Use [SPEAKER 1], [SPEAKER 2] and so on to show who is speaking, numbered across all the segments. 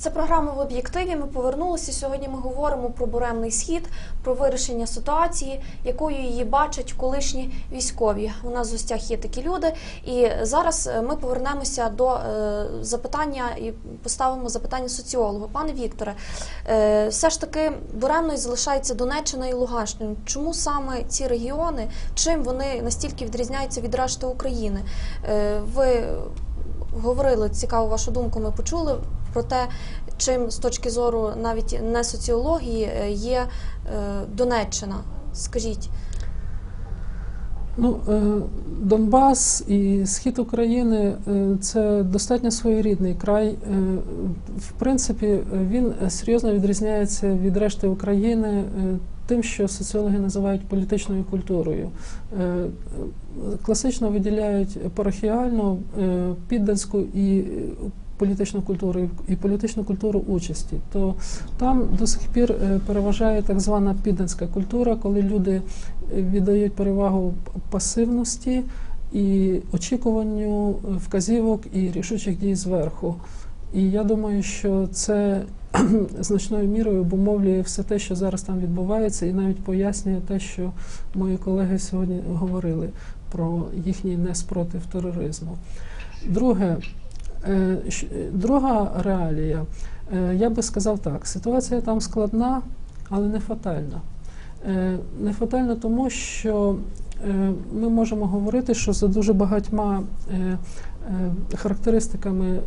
[SPEAKER 1] Це програма в об'єктиві. Ми повернулися. Сьогодні ми говоримо про буремний схід, про вирішення ситуації, якою її бачать колишні військові. У нас в гостях є такі люди. І зараз е, ми повернемося до е, запитання і поставимо запитання соціологу. Пане Вікторе, е, все ж таки буремною залишається Донеччина і Луганщина. Чому саме ці регіони? Чим вони настільки відрізняються від решти України? Ви говорили цікаву вашу думку. Ми почули про те, чим з точки зору навіть не соціології е, є е, Донеччина. Скажіть,
[SPEAKER 2] Ну, е, Донбас і схід України це достатньо своєрідний край. В принципі, він серйозно відрізняється від решти України тим, що соціологи називають політичною культурою. Класично виділяють парахіальну, підданську і політичну культуру і політичну культуру участі. То там до сих пір е, переважає так звана підданська культура, коли люди віддають перевагу пасивності і очікуванню вказівок і рішучих дій зверху. І я думаю, що це значною мірою обумовлює все те, що зараз там відбувається, і навіть пояснює те, що мої колеги сьогодні говорили про їхній неспротив тероризму. Друге, е, е, друга реалія, е, я би сказав так: ситуація там складна, але не фатальна. Е, Не фатальна тому, що е, ми можемо говорити, що за дуже багатьма е, е, характеристиками е,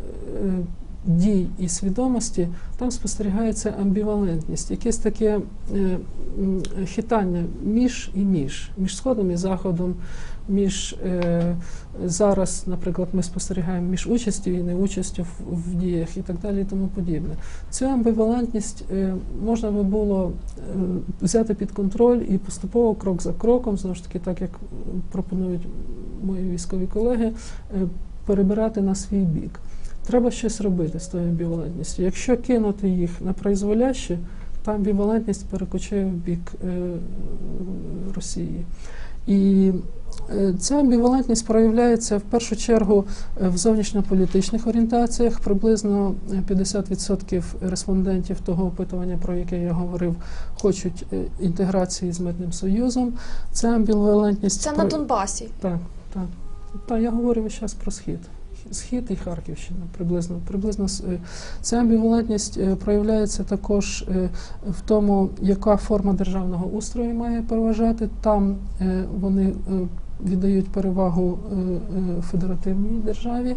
[SPEAKER 2] дій і свідомості там спостерігається амбівалентність, якесь таке е, хитання між і між, між сходом і заходом, між е, зараз, наприклад, ми спостерігаємо між участю і неучастю в, діях і так далі, і тому подібне. Цю амбівалентність е, можна би було взяти під контроль і поступово, крок за кроком, знову ж таки, так як пропонують мої військові колеги, перебирати на свій бік. Треба щось робити з тою амбівалентністю. Якщо кинути їх на произволяще, та амбівалентність перекочує в бік е, Росії. І е, ця амбівалентність проявляється в першу чергу е, в зовнішньополітичних орієнтаціях. Приблизно е, 50% респондентів того опитування, про яке я говорив, хочуть е, інтеграції з митним союзом. Ця амбівалентність
[SPEAKER 1] це на Донбасі.
[SPEAKER 2] так, так. Та я говорю весь час про схід. Схід і Харківщина приблизно. приблизно е, ця амбівалентність е, проявляється також е, в тому, яка форма державного устрою має переважати. Там вони віддають перевагу федеративній державі,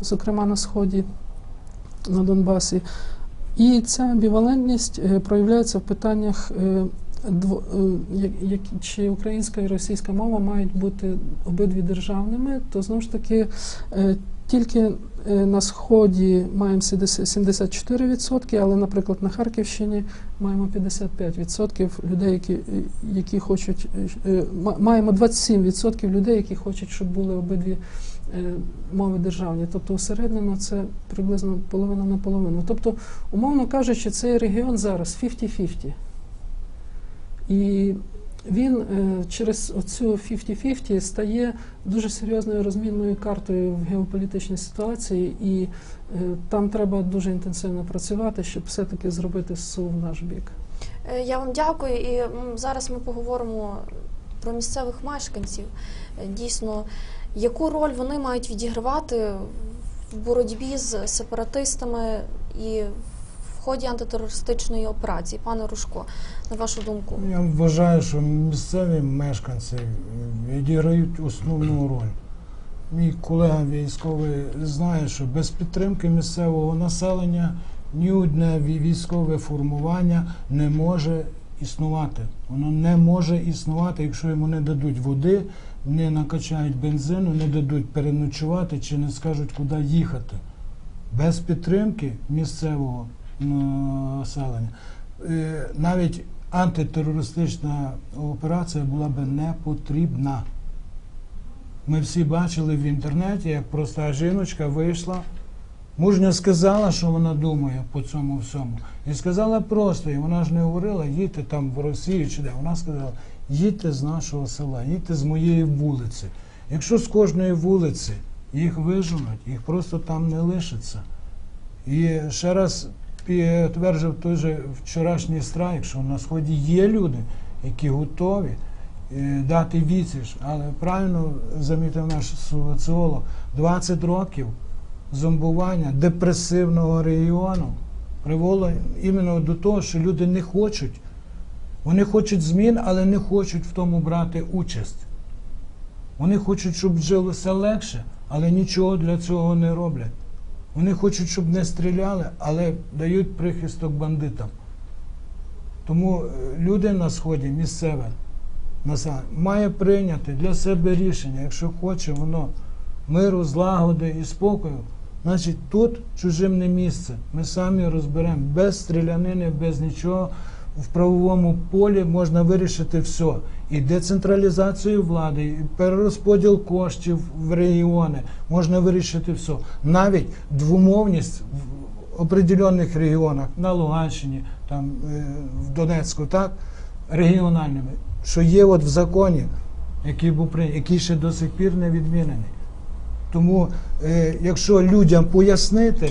[SPEAKER 2] зокрема на сході, на Донбасі. І ця амбівалентність проявляється в питаннях. дво- чи українська і російська мова мають бути обидві державними, то знову ж таки тільки е, на сході маємо 70 74%, але, наприклад, на Харківщині маємо 55% людей, які, е, які хочуть е, ма- маємо 27% людей, які хочуть, щоб були обидві мови державні. Тобто усереднено це приблизно половина на половину. Тобто, умовно кажучи, цей регіон зараз 50-50. І він е, через оцю 50-50 стає дуже серйозною розмінною картою в геополітичній ситуації, і е, там треба дуже інтенсивно працювати, щоб все-таки зробити СУ в наш бік.
[SPEAKER 1] Е, Я вам дякую. І зараз ми поговоримо про місцевих мешканців. Дійсно, яку роль вони мають відігравати в боротьбі з сепаратистами і в ході антитерористичної операції? Пане Рушко, на вашу думку.
[SPEAKER 3] Я вважаю, що місцеві мешканці відіграють основну роль. Мій колега військовий знає, що без підтримки місцевого населення ні одне військове формування не може існувати. Воно не може існувати, якщо йому не дадуть води, не накачають бензину, не дадуть переночувати чи не скажуть, куди їхати. Без підтримки місцевого населення е, навіть антитерористична операція була би не потрібна. Ми всі бачили в інтернеті, як проста жіночка вийшла, мужньо сказала, що вона думає по цьому всьому. І сказала просто, і вона ж не говорила, їдьте там в Росію чи де. Вона сказала, їдьте з нашого села, їдьте з моєї вулиці. Якщо з кожної вулиці їх виженуть, їх просто там не лишиться. І ще раз підтверджив той же вчорашній страйк, що на сході є люди, які готові е, дати відсіч. Але правильно замітив наш соціолог, 20 років зомбування депресивного регіону привело іменно до того, що люди не хочуть. Вони хочуть змін, але не хочуть в тому брати участь. Вони хочуть, щоб жилося легше, але нічого для цього не роблять. Вони хочуть, щоб не стріляли, але дають прихисток бандитам. Тому е, люди на сході місцеве має прийняти для себе рішення, якщо хоче воно миру, злагоди і спокою, значить тут чужим не місце. Ми самі розберемо без стрілянини, без нічого. В правовому полі можна вирішити все. І децентралізацію влади, і перерозподіл коштів в регіони можна вирішити все. Навіть двомовність в определених регіонах на Луганщині, там е, в Донецьку, так регіональними, що є от в законі, який був прийнятий, який ще до сих пір не відмінений. Тому, е, якщо людям пояснити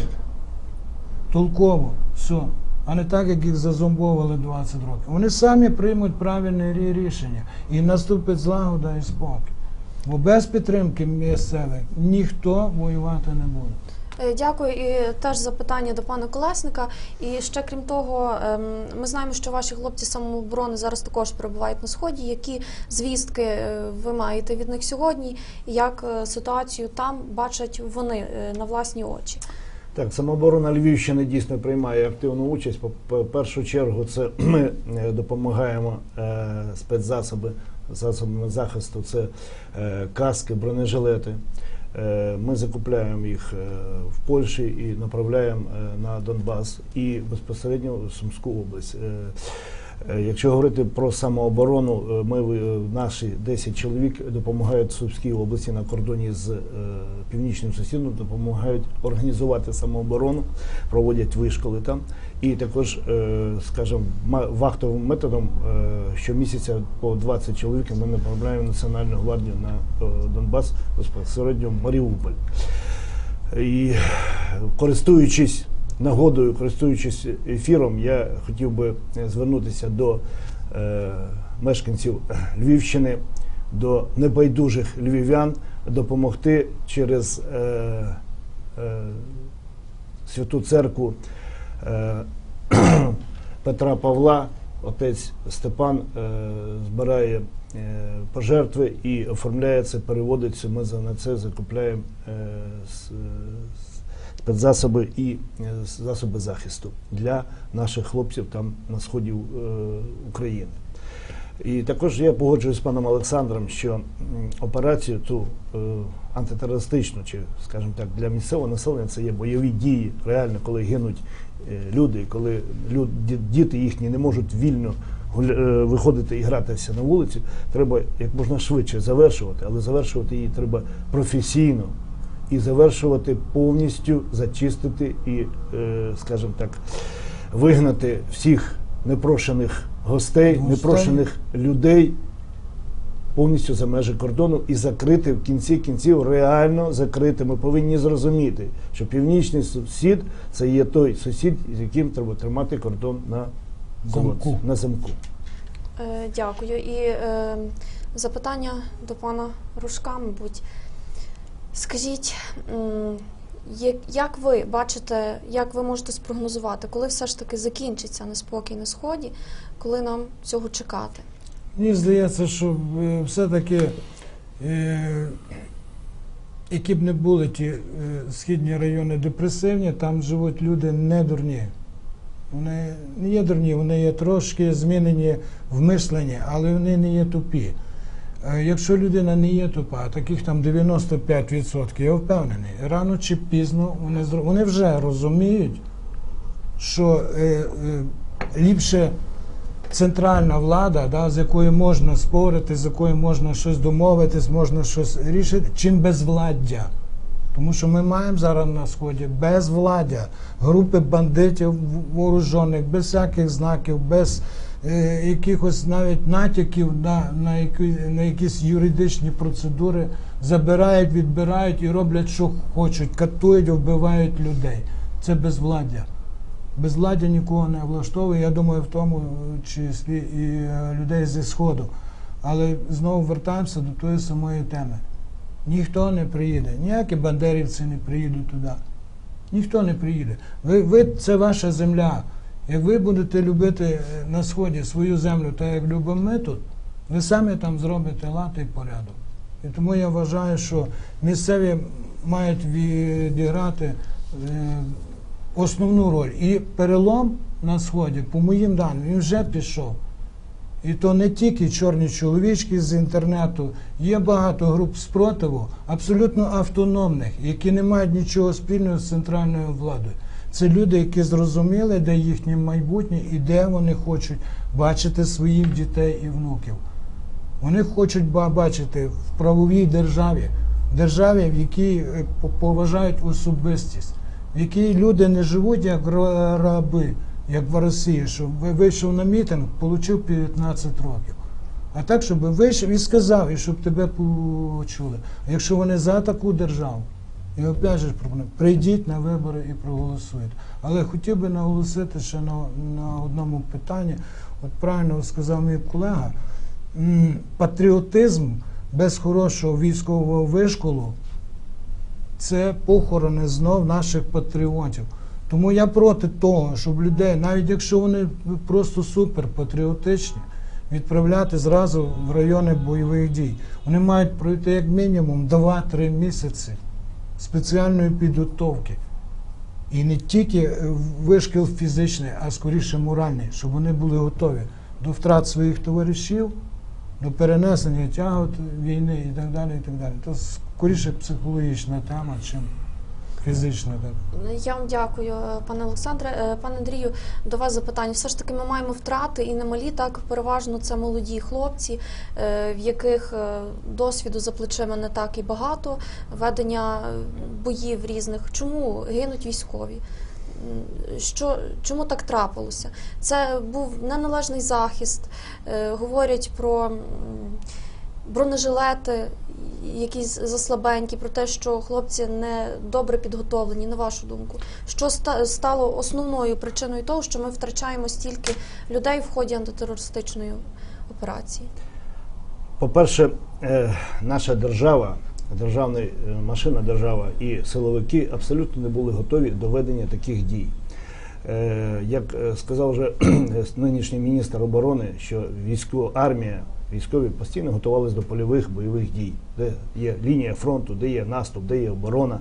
[SPEAKER 3] толково все, а не так, як їх зазомбовували 20 років, вони самі приймуть правильне рішення і наступить злагода і спокій. Бо без підтримки місцевих ніхто воювати не буде.
[SPEAKER 1] Е, Дякую і теж запитання до пана Колесника. І ще крім того, ем, ми знаємо, що ваші хлопці самооборони зараз також перебувають на сході. Які звістки е, ви маєте від них сьогодні? Як е, ситуацію там бачать вони на власні очі?
[SPEAKER 4] Так, самооборона Львівщини дійсно приймає активну участь. По першу чергу, це ми е, допомагаємо е, спецзасоби засобами захисту. Це е, каски, бронежилети. Ми закупляємо їх в Польщі і направляємо на Донбас і безпосередньо в Сумську область. Е, Якщо говорити про самооборону, е, ми е, наші 10 чоловік допомагають Сумській області на кордоні з північним сусідом, допомагають організувати самооборону, проводять вишколи там. І також, скажімо, вахтовим методом щомісяця по 20 чоловік ми направляємо Національну гвардію на Донбас безпосередньо Маріуполь. І користуючись нагодою, користуючись ефіром, я хотів би е, звернутися до е, мешканців Львівщини, до небайдужих львів'ян допомогти через е, святу церкву Петра Павла. Отець Степан збирає пожертви і оформляє це, переводить. Ми за це закупляємо спецзасоби і е, засоби захисту для наших хлопців там на сході е, України. І також я погоджуюсь з паном Олександром, що операцію ту е, антитерористичну, чи, скажімо так, для місцевого населення це є бойові дії, реально, коли гинуть люди, коли люд, ді- діти їхні не можуть вільно виходити і гратися на вулиці, треба як можна швидше завершувати, але завершувати її треба професійно і завершувати повністю, зачистити і, е, скажімо так, вигнати всіх непрошених гостей,
[SPEAKER 3] Гостей.
[SPEAKER 4] непрошених людей повністю за межі кордону і закрити в кінці кінців реально закрити. Ми повинні зрозуміти, що північний сусід це є той сусід, з яким треба тримати кордон на
[SPEAKER 3] Замку.
[SPEAKER 4] на замку.
[SPEAKER 1] Е, Дякую. І е, запитання до пана Рушка, мабуть. Скажіть, як, ви бачите, як ви можете спрогнозувати, коли все ж таки закінчиться неспокій на сході, коли нам цього чекати?
[SPEAKER 3] Мені здається, що е, все-таки, е, які б не були ті е, східні райони депресивні, там живуть люди не дурні. Вони не є дурні, вони є трошки змінені в мисленні, але вони не є тупі. Е, Якщо людина не є тупа, таких там 95%, я впевнений, рано чи пізно вони, вони вже розуміють, що е, е, ліпше центральна влада, да, з якою можна спорити, з якою можна щось домовитись, можна щось рішити, чим безвладдя. Тому що ми маємо зараз на сході безвладдя, групи бандитів вооружених, без всяких знаків, без е, якихось навіть натяків на, на, які, на якісь юридичні процедури, забирають, відбирають і роблять, що хочуть, катують, вбивають людей. Це безвладдя. Безладдя нікого не влаштовує, я думаю, в тому числі і е, людей зі Сходу. Але знову вертаємося до тої самої теми. Ніхто не приїде, ніякі бандерівці не приїдуть туди. Ніхто не приїде. Ви, ви це ваша земля. Як ви будете любити е, на сході свою землю, так як любимо ми тут, ви самі там зробите лад і порядок. І тому я вважаю, що місцеві мають відіграти е, основну роль. І перелом на сході, по моїм даним, він вже пішов. І то не тільки чорні чоловічки з інтернету, є багато груп спротиву, абсолютно автономних, які не мають нічого спільного з центральною владою. Це люди, які зрозуміли, де їхнє майбутнє і де вони хочуть бачити своїх дітей і внуків. Вони хочуть бачити в правовій державі, державі, в якій е, поважають особистість, в якій люди не живуть як раби, як в Росії, що вийшов на мітинг, отримав 15 років. А так, щоб вийшов і сказав, і щоб тебе почули. А якщо вони за таку державу, і опять же прийдіть на вибори і проголосуйте. Але хотів би наголосити ще на, на одному питанні. От правильно сказав мій колега, патріотизм без хорошого військового вишколу це похорони знов наших патріотів. Тому я проти того, щоб людей, навіть якщо вони просто супер патріотичні, відправляти зразу в райони бойових дій. Вони мають пройти як мінімум 2-3 місяці спеціальної підготовки. І не тільки е, вишкіл фізичний, а скоріше моральний, щоб вони були готові до втрат своїх товаришів, до перенесення тягот війни і так далі. і так далі. То скоріше психологічна тема, чим фізична. Так.
[SPEAKER 1] Я вам дякую, пане Олександре. Е, Пане Андрію, до вас запитання. Все ж таки, ми маємо втрати і немалі, так переважно це молоді хлопці, е, в яких е, досвіду за плечима не так і багато, ведення боїв різних. Чому гинуть військові? Що, чому так трапилося? Це був неналежний захист. Говорять про бронежилети, якісь заслабенькі, про те, що хлопці не добре підготовлені, на вашу думку. Що стало основною причиною того, що ми втрачаємо стільки людей в ході антитерористичної операції?
[SPEAKER 4] По-перше, е, наша держава, державна е, машина держава і силовики абсолютно не були готові до ведення таких дій. Е, Як сказав вже нинішній міністр оборони, що військова армія, військові постійно готувалися до польових бойових дій, де є лінія фронту, де є наступ, де є оборона.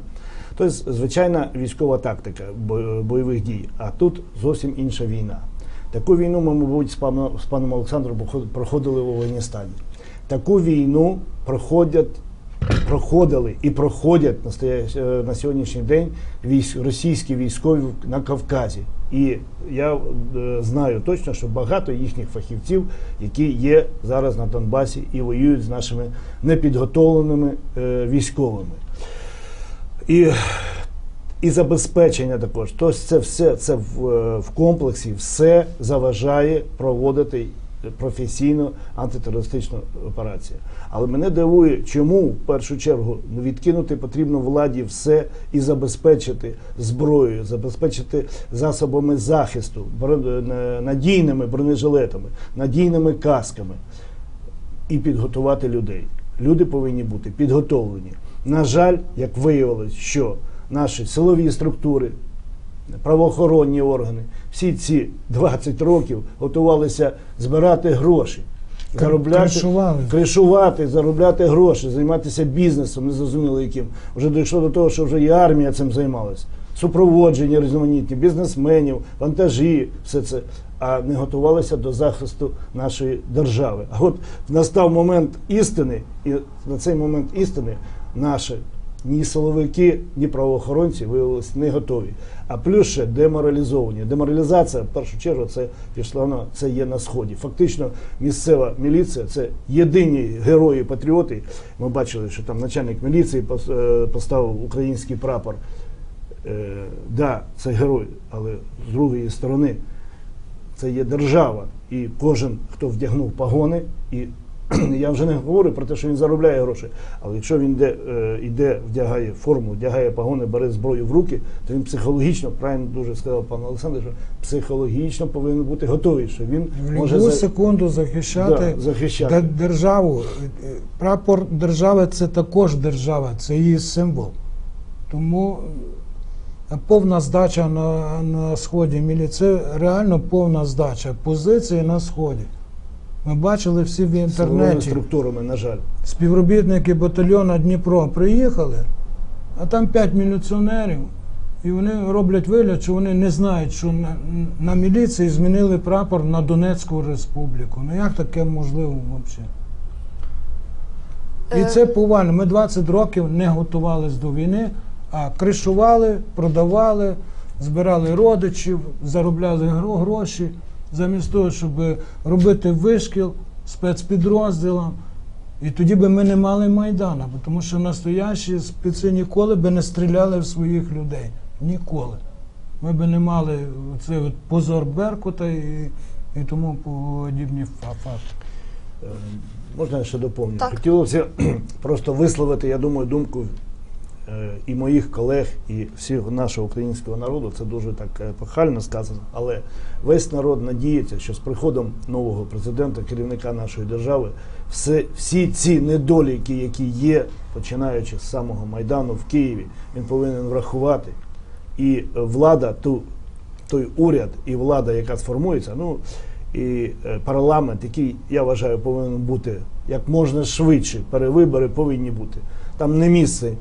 [SPEAKER 4] Тобто, звичайна військова тактика бойових дій. А тут зовсім інша війна. Таку війну ми, мабуть, з паном, з паном Олександром проход- проходили в Афганістані. Таку війну проходять, проходили і проходять на, е, на сьогоднішній день військ, російські військові на Кавказі. І я е, знаю точно, що багато їхніх фахівців, які є зараз на Донбасі і воюють з нашими непідготовленими е, військовими. І, і забезпечення також. Тобто це все це в, в комплексі все заважає проводити професійну антитерористичну операцію. Але мене дивує, чому в першу чергу відкинути потрібно владі все і забезпечити зброєю, забезпечити засобами захисту, е, надійними бронежилетами, надійними касками і підготувати людей. Люди повинні бути підготовлені. На жаль, як виявилось, що наші силові структури, правоохоронні органи, всі ці 20 років готувалися збирати гроші, заробляти,
[SPEAKER 3] Кришували.
[SPEAKER 4] кришувати, заробляти гроші, займатися бізнесом, незрозуміло яким. Вже дійшло до того, що вже і армія цим займалася. Супроводження різноманітні, бізнесменів, вантажі, все це. А не готувалися до захисту нашої держави. А от настав момент істини, і на цей момент істини наші ні силовики, ні правоохоронці виявилися не готові. А плюс ще деморалізовані. Деморалізація, в першу чергу, це пішла на це є на сході. Фактично, місцева міліція це єдині герої патріоти. Ми бачили, що там начальник міліції е, поставив український прапор. Е, да, це герой, але з другої сторони це є держава. І кожен, хто вдягнув погони і я вже не говорю про те, що він заробляє гроші, але якщо він йде, е, йде вдягає форму, вдягає погони, бере зброю в руки, то він психологічно, правильно дуже сказав пан Олександр, що психологічно повинен бути готовий, що він
[SPEAKER 3] В
[SPEAKER 4] може за-
[SPEAKER 3] секунду захищати
[SPEAKER 4] Да, захищати.
[SPEAKER 3] державу. Е, Прапор держави це також держава, це її символ. Тому е, повна здача на, на сході мілі- це реально повна здача позиції на сході. Ми бачили всі в інтернеті.
[SPEAKER 4] структурами, на жаль.
[SPEAKER 3] Співробітники батальйону Дніпро приїхали, а там п'ять міліціонерів, і вони роблять вигляд, що вони не знають, що на, на міліції змінили прапор на Донецьку республіку. Ну як таке можливо взагалі? І
[SPEAKER 1] Е,
[SPEAKER 3] це повально. Ми 20 років не готувалися до війни, а кришували, продавали, збирали родичів, заробляли гроші, замість того, щоб робити вишкіл спецпідрозділам. І тоді би ми не мали Майдана, тому що настоящі спеці ніколи би не стріляли в своїх людей. Ніколи. Ми би не мали цей от позор Беркута і, і тому подібні факти.
[SPEAKER 4] Е, Можна я ще доповню?
[SPEAKER 1] Так.
[SPEAKER 4] Хотілося просто висловити, я думаю, думку і моїх колег, і всього нашого українського народу. Це дуже так е, похально сказано. Але весь народ надіється, що з приходом нового президента, керівника нашої держави, все, всі ці недоліки, які є, починаючи з самого Майдану в Києві, він повинен врахувати. І е, влада, ту, той уряд і влада, яка сформується, ну і е, парламент, який я вважаю, повинен бути як можна швидше. Перевибори повинні бути. Там не місце е,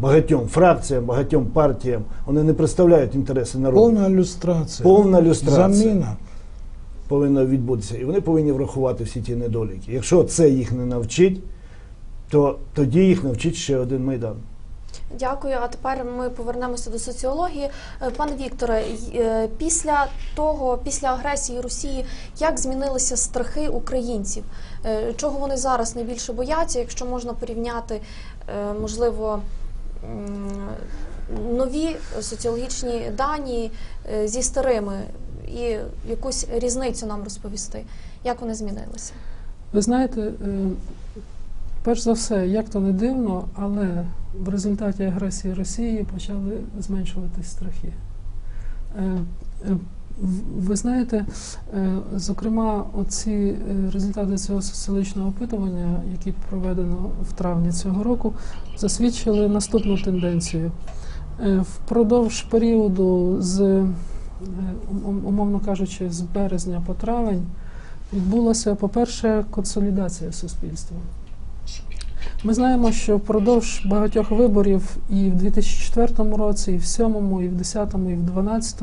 [SPEAKER 4] багатьом фракціям, багатьом партіям. Вони не представляють інтереси народу.
[SPEAKER 3] Повна люстрація.
[SPEAKER 4] Повна люстрація.
[SPEAKER 3] Заміна.
[SPEAKER 4] повинна відбутися. І вони повинні врахувати всі ті недоліки. Якщо це їх не навчить, то тоді їх навчить ще один майдан.
[SPEAKER 1] Дякую. А тепер ми повернемося до соціології. Е, Пане Вікторе, е, після того, після агресії Росії, як змінилися страхи українців? Е, Чого вони зараз найбільше бояться, якщо можна порівняти, можливо, нові соціологічні дані зі старими і якусь різницю нам розповісти? Як вони змінилися?
[SPEAKER 2] Ви знаєте, перш за все, як то не дивно, але в результаті агресії Росії почали зменшуватись страхи. Е, е, Ви знаєте, е, зокрема, оці результати цього соціологічного опитування, які проведено в травні цього року, засвідчили наступну тенденцію. Впродовж періоду з, умовно кажучи, з березня по травень відбулася, по-перше, консолідація суспільства. Ми знаємо, що впродовж багатьох виборів і в 2004 році, і в 2007, і в 2010, і в 2012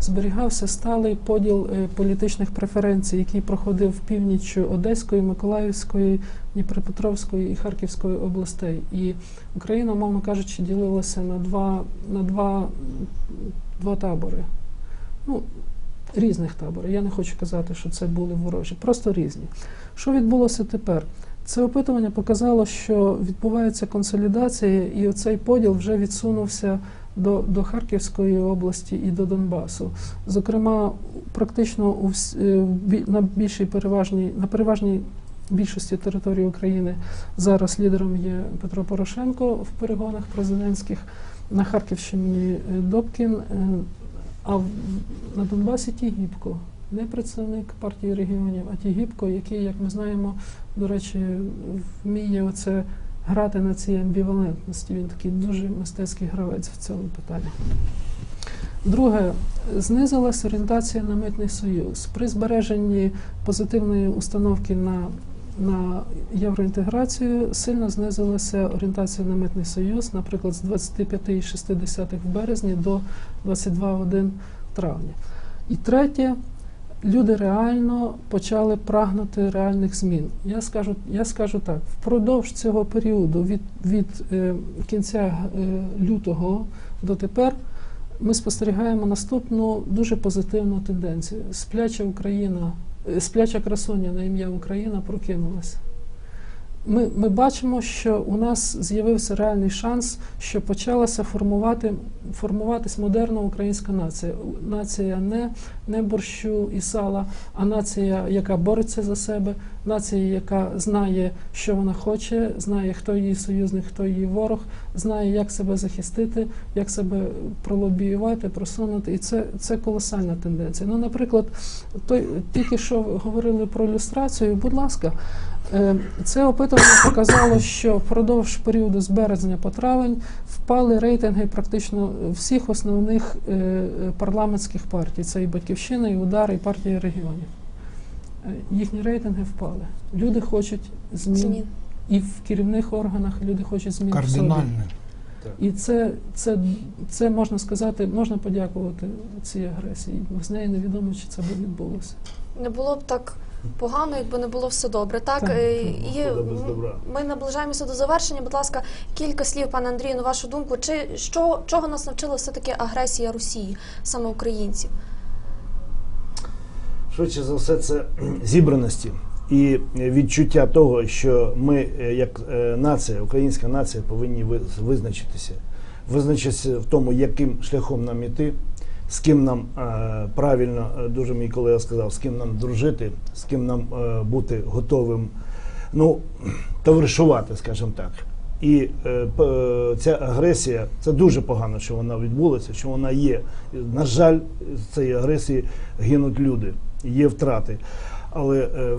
[SPEAKER 2] зберігався сталий поділ е, політичних преференцій, який проходив північчю Одеської, Миколаївської, Дніпропетровської і Харківської областей. І Україна, мовно кажучи, ділилася на два, на два, два табори. Ну, різних табори. Я не хочу казати, що це були ворожі, просто різні. Що відбулося тепер? Це опитування показало, що відбувається консолідація, і оцей поділ вже відсунувся до, до Харківської області і до Донбасу. Зокрема, практично у, е, на більшій переважній, на переважній більшості території України зараз лідером є Петро Порошенко в перегонах президентських. На Харківщині е, Добкін, е, а на Донбасі Тігіпко. Не представник партії регіонів, а Тігіпко, який, як ми знаємо, до речі, вміє оце грати на цій амбівалентності. Він такий дуже мистецький гравець в цьому питанні. Друге, знизилась орієнтація на митний союз. При збереженні позитивної установки на, на євроінтеграцію сильно знизилася орієнтація на митний союз, наприклад, з 25,6 в березні до 22,1 в травні. І третє, люди реально почали прагнути реальних змін. Я скажу, я скажу так: впродовж цього періоду, від, від е, кінця е, лютого до тепер, ми спостерігаємо наступну дуже позитивну тенденцію. Спляча Україна, е, спляча красоня на ім'я Україна прокинулася. Ми, ми бачимо, що у нас з'явився реальний шанс, що почалася формувати, формуватись модерна українська нація. Нація не, не борщу і сала, а нація, яка бореться за себе, нація, яка знає, що вона хоче, знає, хто її союзник, хто її ворог, знає, як себе захистити, як себе пролобіювати, просунути. І це, це колосальна тенденція. Ну, наприклад, той, тільки що говорили про ілюстрацію, будь ласка. Е, Це опитування показало, що впродовж періоду з березня по травень впали рейтинги практично всіх основних е, парламентських партій. Це і Батьківщина, і Удар, і партія регіонів. Е, Їхні рейтинги впали. Люди хочуть змін
[SPEAKER 1] Змін.
[SPEAKER 2] і в керівних органах люди хочуть змін.
[SPEAKER 3] Кардинальне.
[SPEAKER 2] І це, це, це можна сказати, можна подякувати цій агресії. Без неї невідомо, чи це б відбулося.
[SPEAKER 1] Не було б так погано, якби не було все добре. Так,
[SPEAKER 2] Так.
[SPEAKER 1] Е, і ми наближаємося до завершення. Будь ласка, кілька слів, пане Андрію, на вашу думку, чи що чого нас навчила все таки агресія Росії, саме українців?
[SPEAKER 4] Швидше за все, це зібраності і відчуття того, що ми, е, як е, нація, українська нація, повинні ви- визначитися. Визначитися в тому, яким шляхом нам іти, з ким нам е, правильно, е, дуже мій колега сказав, з ким нам дружити, з ким нам е, бути готовим, ну, товаришувати, скажімо так. І ця агресія, це дуже погано, що вона відбулася, що вона є. На жаль, з цієї агресії гинуть люди, є втрати. Але е,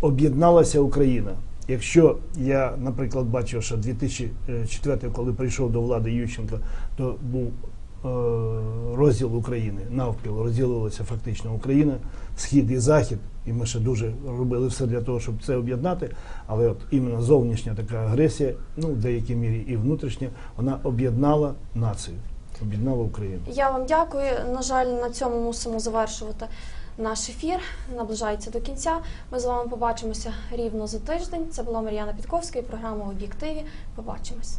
[SPEAKER 4] об'єдналася Україна. Якщо я, наприклад, бачив, що 2004, коли прийшов до влади Ющенко, то був розділ України, навпіл розділилася фактично Україна, схід і захід, і ми ще дуже робили все для того, щоб це об'єднати. Але от іменно зовнішня така агресія, ну в деякій мірі і внутрішня, вона об'єднала націю, об'єднала Україну.
[SPEAKER 1] Я вам дякую. На жаль, на цьому мусимо завершувати наш ефір. Наближається до кінця. Ми з вами побачимося рівно за тиждень. Це була Мар'яна Підковська і програма об'єктиві. Побачимось.